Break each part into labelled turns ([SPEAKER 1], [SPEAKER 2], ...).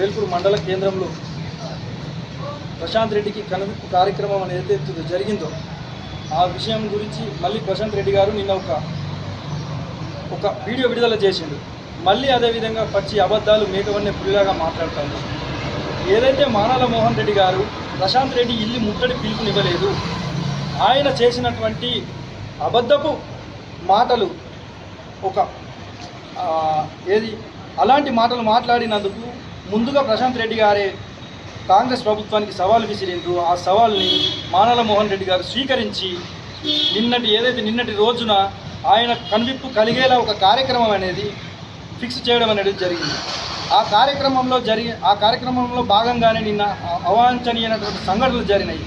[SPEAKER 1] వేల్పూర్ మండల కేంద్రంలో ప్రశాంత్ రెడ్డికి కనువిప్పు కార్యక్రమం అనేది ఏదైతే జరిగిందో ఆ విషయం గురించి మళ్ళీ ప్రశాంత్ రెడ్డి గారు నిన్న ఒక ఒక వీడియో విడుదల చేసిండు. మళ్ళీ అదేవిధంగా పచ్చి అబద్ధాలు మేకవన్నే పులిలాగా మాట్లాడతాను ఏదైతే మానాల మోహన్ రెడ్డి గారు ప్రశాంత్ రెడ్డి ఇల్లు ముట్టడి పిలుపునివ్వలేదు ఆయన చేసినటువంటి అబద్ధపు మాటలు ఒక ఏది అలాంటి మాటలు మాట్లాడినందుకు ముందుగా ప్రశాంత్ రెడ్డి గారే కాంగ్రెస్ ప్రభుత్వానికి సవాల్ విసిరిండ్రు. ఆ సవాల్ని మానల మోహన్ రెడ్డి గారు స్వీకరించి నిన్నటి ఏదైతే నిన్నటి రోజున ఆయన కనువిప్పు కలిగేలా ఒక కార్యక్రమం అనేది ఫిక్స్ చేయడం అనేది జరిగింది. ఆ కార్యక్రమంలో జరిగి ఆ కార్యక్రమంలో భాగంగానే నిన్న అవాంఛనీయమైనటువంటి సంఘటనలు జరిగినాయి.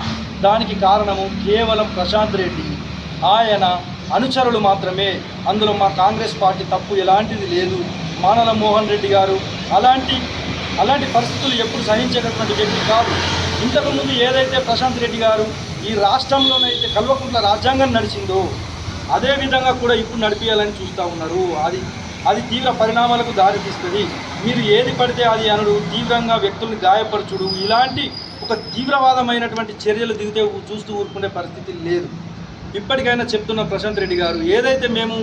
[SPEAKER 1] దానికి కారణము కేవలం ప్రశాంత్ రెడ్డి. ఆయన అనుచరులు మాత్రమే. అందులో మా కాంగ్రెస్ పార్టీ తప్పు ఎలాంటిది లేదు. మానల మోహన్ రెడ్డి గారు అలాంటి అలాంటి పరిస్థితులు ఎప్పుడు సహించేటటువంటి వ్యక్తి కాదు. ఇంతకుముందు ఏదైతే ప్రశాంత్ రెడ్డి గారు ఈ రాష్ట్రంలోనైతే కల్వకుంట్ల రాజ్యాంగం నడిచిందో అదే విధంగా కూడా ఇప్పుడు నడిపించాలని చూస్తూ ఉన్నారు. అది అది తీవ్ర పరిణామాలకు దారితీస్తుంది. మీరు ఏది పడితే అది అనడు. తీవ్రంగా వ్యక్తుల్ని గాయపరచుడు. ఇలాంటి ఒక తీవ్రవాదమైనటువంటి చర్యలు దిగితే చూస్తూ ఊరుకునే పరిస్థితి లేదు. ఇప్పటికైనా చెప్తున్న ప్రశాంత్ రెడ్డి గారు ఏదైతే మేము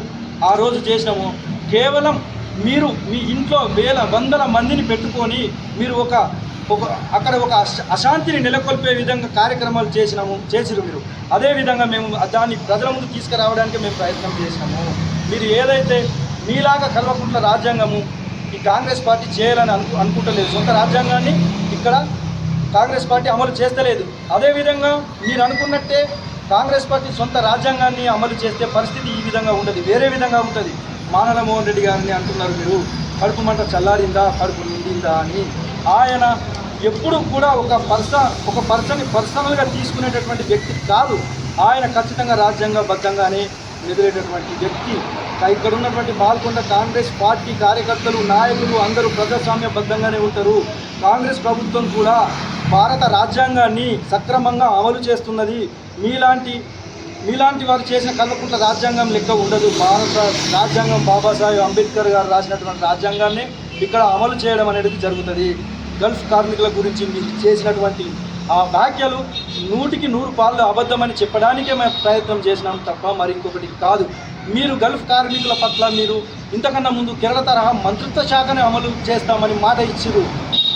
[SPEAKER 1] ఆ రోజు చేసినామో కేవలం మీరు మీ ఇంట్లో వేల వందల మందిని పెట్టుకొని మీరు ఒక ఒక అక్కడ ఒక అశాంతిని నెలకొల్పే విధంగా కార్యక్రమాలు చేసినాము చేసిరు మీరు. అదేవిధంగా మేము దాన్ని ప్రజల ముందు తీసుకురావడానికి మేము ప్రయత్నం చేసినాము. మీరు ఏదైతే మీలాగా కల్వకుంట్ల రాజ్యాంగము ఈ కాంగ్రెస్ పార్టీ చేయాలని అను అనుకుంటలేదు. సొంత రాజ్యాంగాన్ని ఇక్కడ కాంగ్రెస్ పార్టీ అమలు చేస్తలేదు. అదేవిధంగా మీరు అనుకున్నట్టే కాంగ్రెస్ పార్టీ సొంత రాజ్యాంగాన్ని అమలు చేస్తే పరిస్థితి ఈ విధంగా ఉండదు వేరే విధంగా ఉంటుంది. మానవ మోహన్ రెడ్డి గారిని అంటున్నారు మీరు. కడుపు మంట చల్లారిందా కడుపు నిండిందా అని. ఆయన ఎప్పుడు కూడా ఒక పర్స ఒక పర్సన్ని పర్సనల్గా తీసుకునేటటువంటి వ్యక్తి కాదు. ఆయన ఖచ్చితంగా రాజ్యాంగబద్ధంగానే ఎదురేటటువంటి వ్యక్తి. ఇక్కడ ఉన్నటువంటి పాల్గొండ కాంగ్రెస్ పార్టీ కార్యకర్తలు నాయకులు అందరూ ప్రజాస్వామ్యబద్ధంగానే ఉంటారు. కాంగ్రెస్ ప్రభుత్వం కూడా భారత రాజ్యాంగాన్ని సక్రమంగా అమలు చేస్తున్నది మీలాంటి మీలాంటి వారు చేసిన కల్వకుంట్ల రాజ్యాంగం లెక్క ఉండదు. భారత రాజ్యాంగం బాబాసాహెబ్ అంబేద్కర్ గారు రాసినటువంటి రాజ్యాంగాన్ని ఇక్కడ అమలు చేయడం అనేది జరుగుతుంది. గల్ఫ్ కార్మికుల గురించి మీరు చేసినటువంటి ఆ వ్యాఖ్యలు నూటికి నూరు పాళ్ళు అబద్ధమని చెప్పడానికే మేము ప్రయత్నం చేసినాం తప్ప మరి ఇంకొకటి కాదు. మీరు గల్ఫ్ కార్మికుల పట్ల మీరు ఇంతకన్నా ముందు కేరళ తరహా మంత్రిత్వ శాఖని అమలు చేస్తామని మాట ఇచ్చిరు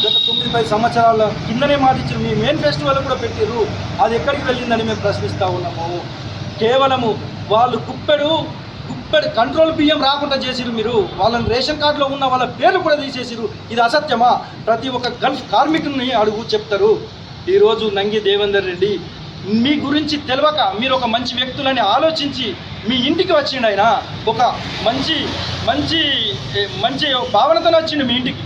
[SPEAKER 1] గత తొమ్మిది పది సంవత్సరాల కిందనే మాట ఇచ్చారు మీ మెయిన్ ఫెస్టివల్ కూడా పెట్టిర్రు. అది ఎక్కడికి వెళ్ళిందని మేము ప్రశ్నిస్తూ ఉన్నాము. కేవలము వాళ్ళు కుప్పెడు కుప్పెడు కంట్రోల్ బియ్యం రాకుండా చేసిరు మీరు. వాళ్ళని రేషన్ కార్డులో ఉన్న వాళ్ళ పేర్లు కూడా తీసేసిరు ఇది అసత్యమా? ప్రతి ఒక్క గల్ఫ్ కార్మికుని అడుగు చెప్తారు. ఈరోజు నంగి దేవేందర్ రెడ్డి మీ గురించి తెలియక మీరు ఒక మంచి వ్యక్తులని ఆలోచించి మీ ఇంటికి వచ్చిండు ఆయన. ఒక మంచి మంచి మంచి భావనతో వచ్చిండు మీ ఇంటికి.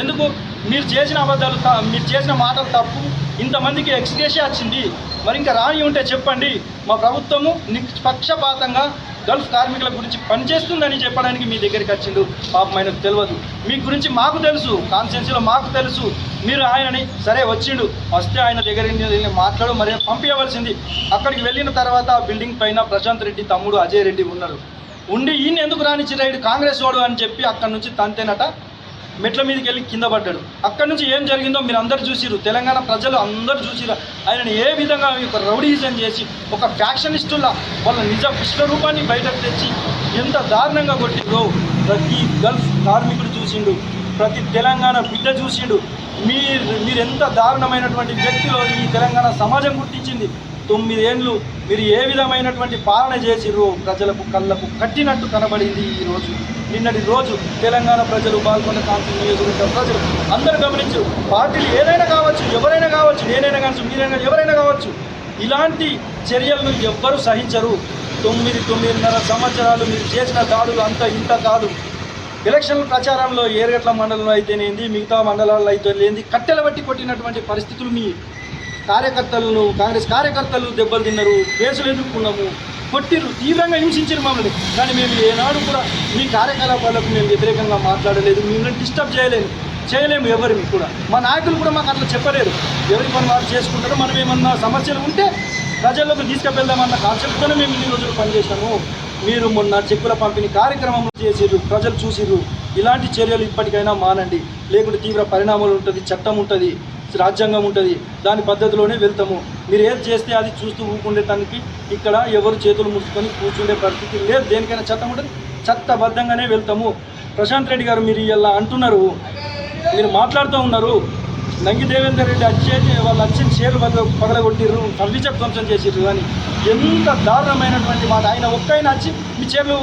[SPEAKER 1] ఎందుకు? మీరు చేసిన అబద్ధాలు త- మీరు చేసిన మాటలు తప్పు. ఇంతమందికి ఎక్స్గ్రేషియా వచ్చింది. మరి ఇంకా రాని ఉంటే చెప్పండి. మా ప్రభుత్వము నిష్పక్షపాతంగా గల్ఫ్ కార్మికుల గురించి పనిచేస్తుందని చెప్పడానికి మీ దగ్గరికి వచ్చిండు. పాపం ఆయనకు తెలియదు మీ గురించి మాకు తెలుసు. కాన్స్టెన్సీలో మాకు తెలుసు. మీరు ఆయనని సరే వచ్చిండు. వస్తే ఆయన దగ్గర వెళ్ళి మాట్లాడు. మరి పంపించవలసింది అక్కడికి వెళ్ళిన తర్వాత ఆ బిల్డింగ్ పైన ప్రశాంత్ రెడ్డి తమ్ముడు అజయ్ రెడ్డి ఉన్నారు. ఉండి ఈయన ఎందుకు రానిచ్చిరాయుడు కాంగ్రెస్ వాడు అని చెప్పి అక్కడి నుంచి తంతేనట. మెట్ల మీదకి వెళ్ళి కింద పడ్డాడు. అక్కడి నుంచి ఏం జరిగిందో మీరు అందరు చూసిరు తెలంగాణ ప్రజలు అందరూ చూసిరు ఆయనను ఏ విధంగా ఒక రౌడీజం చేసి ఒక ఫ్యాక్షనిస్టుల వాళ్ళ నిజ విశ్వరూపాన్ని బయటకు తెచ్చి ఎంత దారుణంగా కొట్టిందో ప్రతి గల్ఫ్ కార్మికుడు చూసిండు. ప్రతి తెలంగాణ బిడ్డ చూసిండు. మీరు మీరు ఎంత దారుణమైనటువంటి వ్యక్తిలో ఈ తెలంగాణ సమాజం గుర్తించింది. తొమ్మిదేండ్లు మీరు ఏ విధమైనటువంటి పాలన చేసిర్రు ప్రజలకు కళ్ళకు కట్టినట్టు కనబడింది ఈ రోజు. నిన్నటి రోజు తెలంగాణ ప్రజలు పాల్గొన్న కాన్సల్ నియోజకవర్గ ప్రజలు అందరూ గమనించు పార్టీలు ఏదైనా కావచ్చు ఎవరైనా కావచ్చు నేనైనా కావచ్చు మీరైనా ఎవరైనా కావచ్చు ఇలాంటి చర్యలను ఎవ్వరూ సహించరు. తొమ్మిది తొమ్మిదిన్నర సంవత్సరాలు మీరు చేసిన దాడులు అంత ఇంత కాదు. ఎలక్షన్ ప్రచారంలో ఏరగట్ల మండలంలో అయితేనేంది మిగతా మండలాల్లో అయితే లేనిది కట్టెల బట్టి కొట్టినటువంటి పరిస్థితులు మీ కార్యకర్తలను కాంగ్రెస్ కార్యకర్తలు దెబ్బలు తిన్నారు. కేసులు ఎదుర్కొన్నాము. కొట్టిరు తీవ్రంగా హింసించారు మమ్మల్ని. కానీ మేము ఏనాడు కూడా మీ కార్యకలాపాలకు మేము వ్యతిరేకంగా మాట్లాడలేదు. మిమ్మల్ని డిస్టర్బ్ చేయలేదు చేయలేము ఎవరిని కూడా. మా నాయకులు కూడా మాకు అట్లా చెప్పలేరు ఎవరి పని వారు చేసుకుంటారో మనం ఏమన్నా సమస్యలు ఉంటే ప్రజల్లోకి తీసుకువెళ్దామన్న కాన్సెప్ట్తోనే మేము ఇన్ని రోజులు పనిచేసాము మీరు మొన్న చెక్కుల పంపిణీ కార్యక్రమం చేసిర్రు. ప్రజలు చూసిర్రు. ఇలాంటి చర్యలు ఇప్పటికైనా మానండి. లేకుంటే తీవ్ర పరిణామాలు ఉంటుంది చట్టం ఉంటుంది. రాజ్యాంగం ఉంటుంది. దాని పద్ధతిలోనే వెళ్తాము. మీరు ఏది చేస్తే అది చూస్తూ ఊకుండేటానికి ఇక్కడ ఎవరు చేతులు మూసుకొని కూర్చుండే పరిస్థితి లేదు. దేనికైనా చట్టం ఉంటుంది. చట్టబద్ధంగానే వెళ్తాము. ప్రశాంత్ రెడ్డి గారు మీరు ఇలా అంటున్నారు. మీరు మాట్లాడుతూ ఉన్నారు. నంగి దేవేందర్ రెడ్డి వచ్చేది వాళ్ళు వచ్చిన షేర్లు పగ పగలగొట్టిర్రు. ఫర్నిచర్ ధ్వంసం చేసిర్రు అని. ఎంత దారుణమైనటువంటి మాట. ఆయన ఒక్కైనా వచ్చి మీ చీరలు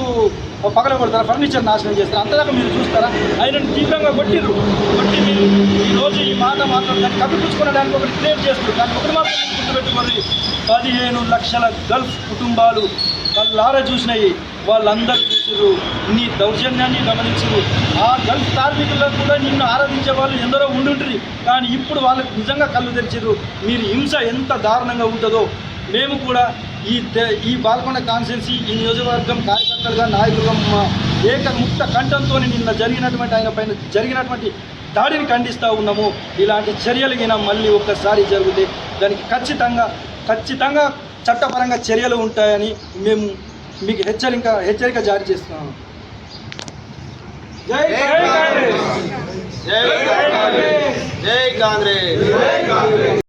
[SPEAKER 1] పగలగొడతారా ఫర్నిచర్ నాశనం చేస్తారు? అంతదాకా మీరు చూస్తారా? ఆయనను తీవ్రంగా కొట్టిరు కొట్టి మీరు ఈరోజు ఈ మాట మాత్రం దాన్ని కప్పిపుచ్చుకోవడానికి ఒకటి క్రియేట్ చేస్తారు దాన్ని ఒకటి మాత్రం గుర్తుపెట్టుకోండి. పదిహేను లక్షల గల్ఫ్ కుటుంబాలు కళ్ళార చూసినాయి వాళ్ళందరూ చూసిరు నీ దౌర్జన్యాన్ని గమనించరు ఆ గల్ఫ్ కార్మికులకు కూడా నిన్ను ఆరాధించే వాళ్ళు ఎందరో ఉండుంటారు కానీ ఇప్పుడు వాళ్ళకి నిజంగా కళ్ళు తెరిచిర్రు. మీరు హింస ఎంత దారుణంగా ఉంటుందో మేము కూడా ఈ ఈ బాల్కొండ కాన్స్టిట్యున్సీ ఈ నియోజకవర్గం కార్యకర్తలుగా నాయకులుగా మా ఏక ముక్త కంఠంతో నిన్న జరిగినటువంటి ఆయన పైన జరిగినటువంటి దాడిని ఖండిస్తూ ఉన్నాము. ఇలాంటి చర్యలు గిన మళ్ళీ ఒక్కసారి జరిగితే దానికి ఖచ్చితంగా ఖచ్చితంగా చట్టపరంగా చర్యలు ఉంటాయని మేము మీకు హెచ్చరిక హెచ్చరిక జారీ చేస్తున్నాము. జై కాంగ్రెస్!
[SPEAKER 2] జై కాంగ్రెస్! జై కాంగ్రెస్!